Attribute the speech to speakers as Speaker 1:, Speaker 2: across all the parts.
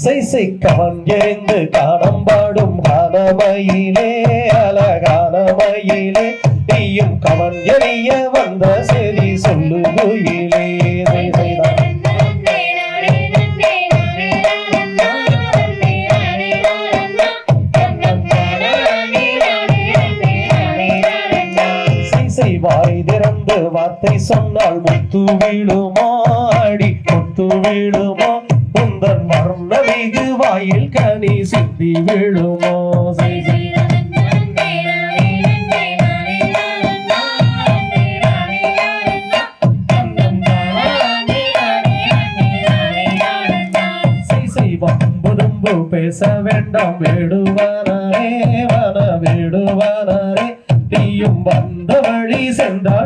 Speaker 1: இசைக்கவன் எரிந்து காணம் பாடும் காணமையிலே அழகானமையிலே நீயும் கவன் எறிய வந்த சரி சொல்லுகுயிலே இசை வாய் திறந்து வார்த்தை சொன்னால் முத்து விழுமாடி முத்து விழுமா உந்தன் வர்ண மிகு வாயில் கனி சிந்தி விழுமோ? பேச வேண்டாம் வேடுவானே வன வேடுவானே நீயும் வந்த வழி சென்றால்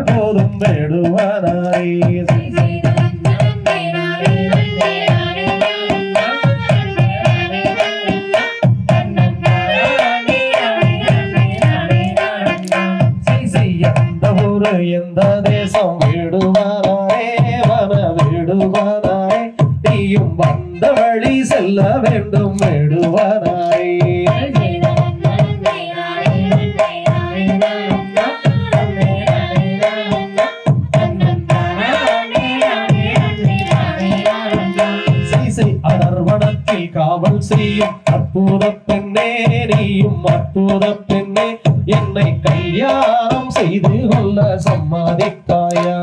Speaker 1: எந்த எந்த தேசம் வேடுவானே வன வேடுவானே நீயும் வந்த வழி செல்ல வேண்டும் விடுவாராய் காவல் செய்யும் அற்புத பெண்ணே நீயும் அற்புத பெண்ணே என்னை கல்யாணம் செய்து கொள்ள சம்மதித்தாயா?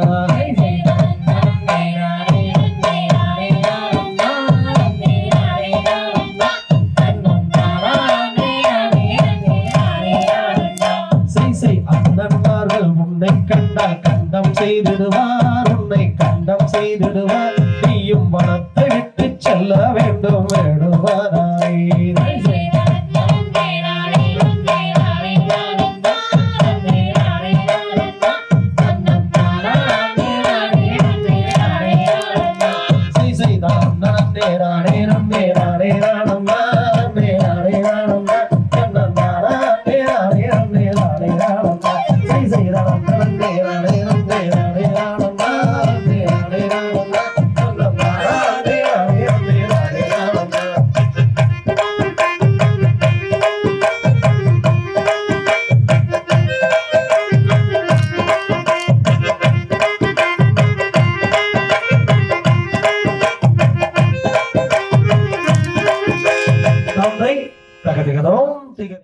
Speaker 1: உன்னை கண்டால் கண்டம் செய்திடுவார். உன்னை கண்டம் செய்திடுவார். நீயும் வனத்தை விட்டு செல்ல வேண்டும் வேடுவார் ராணே ரம்பே ராணே ராணம்மா ரம்பே ராணே ராணம்மா கண்ணம்மா ராணே ராணே ரம்பே ராணே ராணம்மா சை சை ராணே ரம்பே ராணே